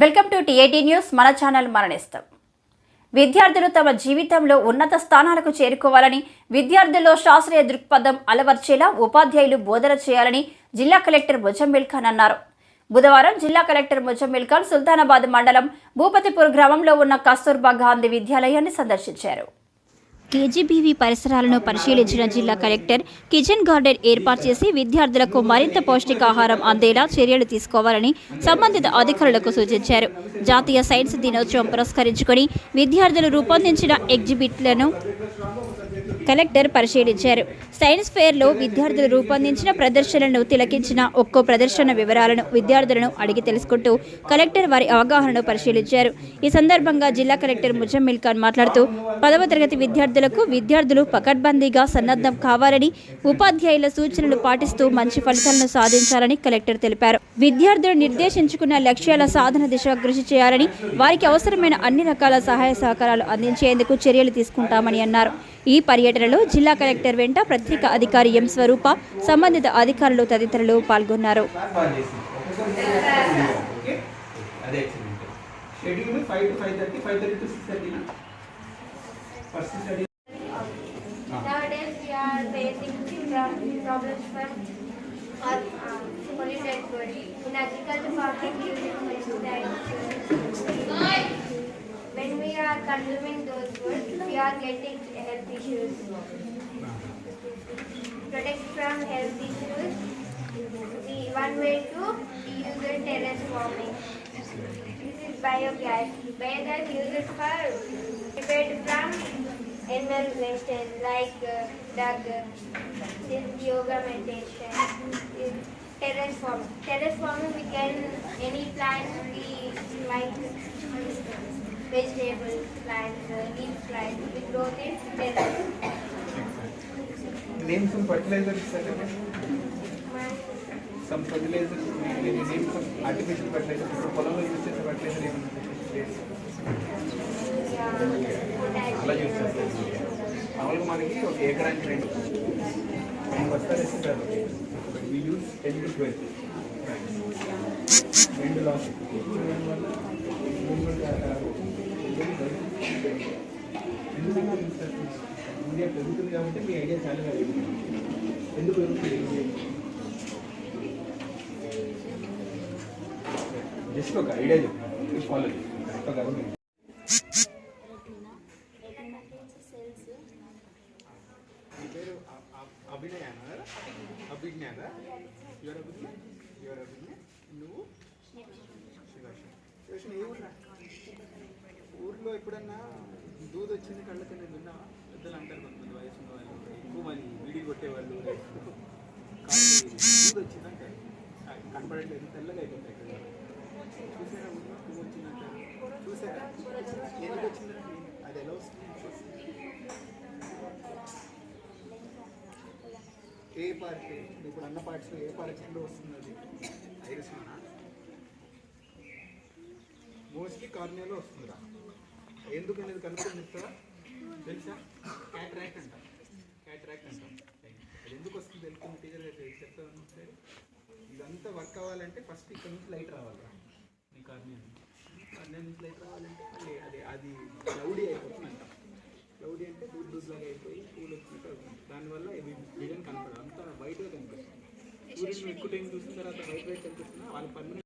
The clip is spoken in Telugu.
Welcome to T A T news. మన ఛానల్ మరణిస్తాం. విద్యార్థులు తమ జీవితంలో ఉన్నత స్థానాలకు చేరుకోవాలని విద్యార్థుల్లో శాస్త్రీయ దృక్పథం అలవర్చేలా ఉపాధ్యాయులు బోధన చేయాలని జిల్లా కలెక్టర్ ముజమ్మిల్ ఖాన్ అన్నారు. బుధవారం జిల్లా కలెక్టర్ ముజమ్మిల్ ఖాన్ సుల్తానాబాద్ మండలం భూపతిపూర్ గ్రామంలో ఉన్న కస్తూర్బా గాంధీ విద్యాలయాన్ని సందర్శించారు. కేజీబీవీ పరిసరాలను పరిశీలించిన జిల్లా కలెక్టర్ కిచెన్ గార్డెన్ ఏర్పాటు చేసి విద్యార్థులకు మరింత పౌష్టికాహారం అందేలా చర్యలు తీసుకోవాలని సంబంధిత అధికారులకు సూచించారు. జాతీయ సైన్స్ దినోత్సవం పురస్కరించుకొని విద్యార్థులు రూపొందించిన ఎగ్జిబిట్లను కలెక్టర్ పరిశీలించారు. సైన్స్ ఫెయిర్లో విద్యార్థులు రూపొందించిన ప్రదర్శనలను తిలకించిన ఒక్కో ప్రదర్శన వివరాలను విద్యార్థులను అడిగి తెలుసుకుంటూ కలెక్టర్ వారి అవగాహనను పరిశీలించారు. ఈ సందర్భంగా జిల్లా కలెక్టర్ ముజమ్మిల్ ఖాన్ మాట్లాడుతూ పదవ తరగతి విద్యార్థులకు విద్యార్థులు పకడ్బందీగా సన్నద్ధం కావాలని ఉపాధ్యాయుల సూచనలు పాటిస్తూ మంచి ఫలితాలను సాధించాలని కలెక్టర్ తెలిపారు. విద్యార్థులు నిర్దేశించుకున్న లక్ష్యాల సాధన దిశగా కృషి చేయాలని వారికి అవసరమైన అన్ని రకాల సహాయ సహకారాలు అందించేందుకు చర్యలు తీసుకుంటామని అన్నారు. ఈ పర్యటన పర్యటనలో జిల్లా కలెక్టర్ వెంట పత్రిక అధికారి ఎం స్వరూప సంబంధిత అధికారులు తదితరులు పాల్గొన్నారు. In agriculture farming. When we are consuming those foods, we are getting health issues. Protect from health issues. The one way to use the terrace. This is biogas. Biogas used for prepared from animal wastage like uh, dog, this yoga meditation, this terrace farming. Terrace farming we can any plant we like vegetables, plants, uh, leaf plants. We grow this terrace. Names fertiliser ఇస్తారు some fertiliser names artificial fertiliser ఇప్పుడు పొలంలో యూజ్ చేసే ఫర్టిలైజర్ అలా యూజ్ చేస్తారు. మామూలుగా మనకి ఒక ఎకరానికి రెండు రెండు బస్తాలు ఇస్తారు we use ten to twelve రెండు లాస్ ఇండియా పెరుగుతుంది కాబట్టి మీ ఐడియా చాలా కలిగింది ఎందుకు పెరుగుతుంది జస్ట్ ఒక ఐడియా చెప్పు. ఫాలో కరెక్ట్ కాదు పేరు అభినయాన? అభిజ్ఞాన? యువర్ అభిజ్ఞ యువర్ అభిజ్ఞ నువ్వు? శివాష్ శివాష్ ఏ ఊర్రా ఊర్లో ఎప్పుడన్నా దూద్ వచ్చింది కళ్ళకి నేను విన్నా పెద్దలు అంటారు కొంతమంది వయసు ఉన్న వాళ్ళు ఎక్కువ మంది వీడి కొట్టేవాళ్ళు దూద్ వచ్చిందంట వచ్చింది కనపడట్లేదు తెల్లగా అయిపోతాయి చూసారా ఊర్లో? పువ్వు వచ్చిందంట చూసారా? ఎందుకు వచ్చిందంటే అది ఎలా వస్తుంది? ఏ పార్ట్? ఇప్పుడు అన్న పార్టీలో ఏ పార్ట్స్లో వస్తుంది అది? ఐరిస్ మోస్ట్లీ కార్నియాలో వస్తుందిరా. ఎందుకు అనేది కనుక్కొని చెప్తారా తెలుసా? క్యాట్రాక్ట్ అంట. క్యాట్రాక్ట్ అంటాం. అది ఎందుకు వస్తుంది తెలుస్తుంది టీచర్ గారు చెప్తాను ఒకసారి? ఇదంతా వర్క్ అవ్వాలంటే ఫస్ట్ ఇక్కడ నుంచి లైట్ రావాలి మీ కార్నియా కార్నియా నుంచి. లైట్ రావాలంటే మళ్ళీ అది అది క్లౌడీ అయిపోతుందంట. క్లౌడీ అంటే దూద్ దూద్ లాగా అయిపోయి పూలు వచ్చినట్టు దానివల్ల ఇది విజన్ కనపడదు. అంతా వైట్గా కనిపిస్తుంది. సూర్యుడు ఎక్కువ టైం చూసిన తర్వాత వైట్ వైట్ కనిపిస్తున్నా వాళ్ళ పని